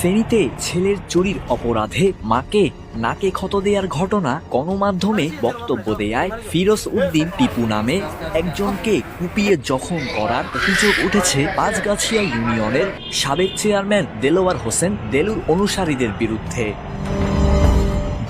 ফেনীতে ছেলের চুরির অপরাধে মাকে নাকে ক্ষত দেওয়ার ঘটনা গণমাধ্যমে বক্তব্য দেয়ায় ফিরোজ উদ্দিন টিপু নামে একজনকে কুপিয়ে জখম করার অভিযোগ উঠেছে পাঁচগাছিয়া ইউনিয়নের সাবেক চেয়ারম্যান দেলোয়ার হোসেন দেলুর অনুসারীদের বিরুদ্ধে।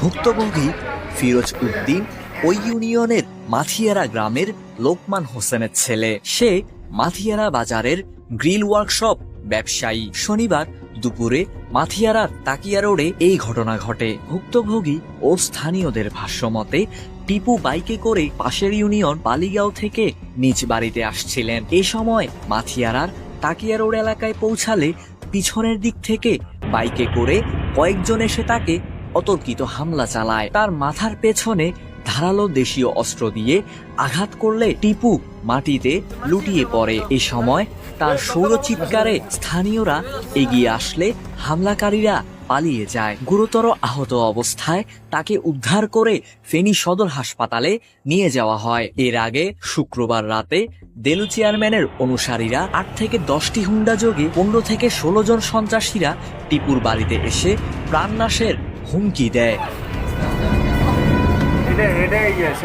ভুক্তভোগী ফিরোজ উদ্দিন ওই ইউনিয়নের মাথিয়ারা গ্রামের লোকমান হোসেনের ছেলে। সে মাথিয়ারা বাজারের গ্রিল ওয়ার্কশপ ব্যবসায়ী। শনিবার দুপুরে মাথিয়ারার তাকিয়া রোডে এই ঘটনা ঘটে। ভুক্তভোগী ও স্থানীয়দের ভাষ্যমতে, টিপু বাইকে করে পাশের ইউনিয়ন বালিগাঁও থেকে নিজ বাড়িতে আসছিলেন। এ সময় মাথিয়ারার তাকিয়া রোড এলাকায় পৌঁছালে পিছনের দিক থেকে বাইকে করে কয়েকজন এসে তাকে অতর্কিত হামলা চালায়। তার মাথার পেছনে ধারালো দেশীয় অস্ত্র দিয়ে আঘাত করলে টিপু মাটিতে লুটিয়ে পড়ে। এ সময় তার সৌর চিৎকারে স্থানীয়রা এগিয়ে আসলে হামলাকারীরা পালিয়ে যায়। গুরুতর আহত অবস্থায় তাকে উদ্ধার করে ফেনী সদর হাসপাতালে নিয়ে যাওয়া হয়। এর আগে শুক্রবার রাতে দেলু চেয়ারম্যানের অনুসারীরা আট থেকে দশটি হুন্ডা যোগে পনেরো থেকে ষোলো জন সন্ত্রাসীরা টিপুর বাড়িতে এসে প্রাণনাশের হুমকি দেয়।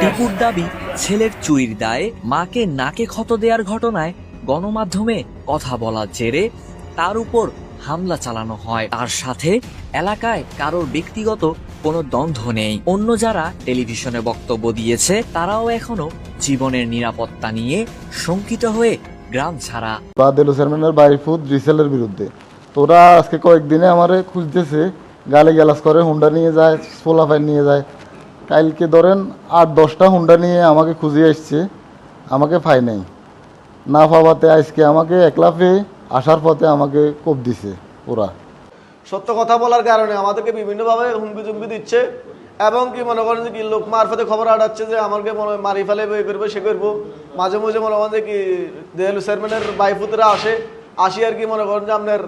টিপুর দাবি ছেলের চুরির দায়ে মাকে নাকে ক্ষত দেওয়ার ঘটনায় গণমাধ্যমে কথা বলার জেরে তার উপর হামলা চালানো হয়। তার সাথে এলাকায় কারোর ব্যক্তিগত কোনো দ্বন্দ্ব নেই। অন্য যারা টেলিভিশনে বক্তব্য দিয়েছে তারাও এখনও জীবনের নিরাপত্তা নিয়ে শঙ্কিত হয়ে গ্রাম ছাড়া। চেয়ারম্যানের বাইফুদ রিসেলের বিরুদ্ধে। তোরা আজকে কয়েকদিনে আমারে খুঁজতেছে গালি গ্যালাস করে হুন্ডা নিয়ে যায় সোলাফাই নিয়ে যায় কালকে ধরেন আট দশটা হুন্ডা নিয়ে আমাকে খুঁজে আসছে, আমাকে ফাই নাই। না পাওয়াতে আজকে আমাকে একলা পেয়ে আসার পথে আমাকে কোপ দিছে ওরা। সত্য কথা বলার কারণে আমাদেরকে বিভিন্নভাবে হুমকি চুমকি দিচ্ছে এবং কি মনে করেন যে কি লোক মারফতে খবর আড়াচ্ছে যে আমাকে মনে হয় মারি ফেলে, এ করব, সে করব। মাঝে মাঝে মনে করেন যে কি দেয়ালু চেয়ারম্যানের বাইফুতরা আসে, আসি আর কি মনে করেন যে আপনার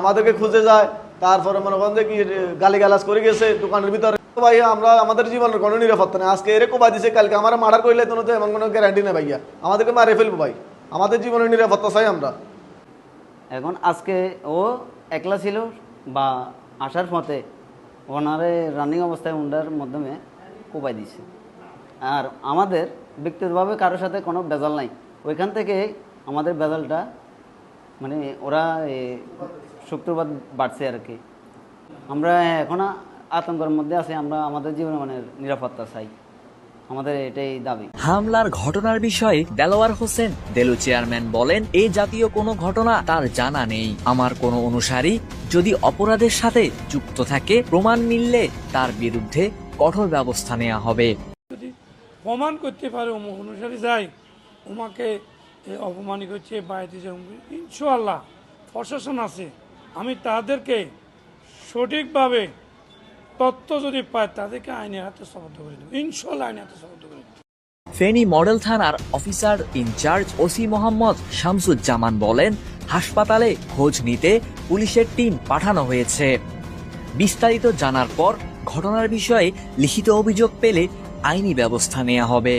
আমাদেরকে খুঁজে যায়। তারপরে মনে করেন যে কি গালিগালাজ করে গেছে দোকানের ভিতরে। ভাই আমরা আমাদের জীবনের কোনো নিরাপত্তা নেই। আজকে এরে কোবাই দিছে কালকে আমার মার্ডার করলে তো এমন কোনো গ্যারান্টি নেই ভাইয়া। আমাদেরকে মারে ফেলব ভাই। আমাদের জীবনের নিরাপত্তা চাই আমরা। এখন আজকে ও একলা ছিল বা আসার পথে ওনারে রানিং অবস্থায় উন্ডার মাধ্যমে কোপাই দিছে। আর আমাদের ব্যক্তিগতভাবে কারোর সাথে কোনো বেজাল নাই। ওইখান থেকে আমাদের বেজালটা মানে ওরা শুক্রবার বাড়ছে আর কি। আমরা এখন আতঙ্কের মধ্যে আছি আমরা আমাদের জীবনে মানে নিরাপত্তা চাই। আমাদের এটাই দাবি। হামলার ঘটনার বিষয়ে দেলোয়ার হোসেন দেলু চেয়ারম্যান বলেন এই জাতীয় কোনো ঘটনা তার জানা নেই। আমার কোনো অনুসারী যদি অপরাধের সাথে যুক্ত থাকে প্রমাণ মিললে তার বিরুদ্ধে কঠোর ব্যবস্থা নেওয়া হবে। যদি প্রমাণ করতে পারে অমুক অনুসারী যায় ওমাকে এ, অপমানিত করছে বাড়িতে ইনশাল্লাহ প্রশাসন আছে। আমি তাদেরকে সঠিকভাবে তথ্য যদি পায়, তাদেরকে আইনের হাতে সমর্থ করে দেবো। ইনশাল্লাহ আইনের হাতে সমর্থ করে ফেনী মডেল থানার officer in-charge OC Mohammad Shamsuzzaman বলেন, হাসপাতালে খোঁজ নিতে পুলিশের টিম পাঠানো হয়েছে। বিস্তারিত জানার পর ঘটনার বিষয়ে লিখিত অভিযোগ পেলে আইনি ব্যবস্থা নেওয়া হবে।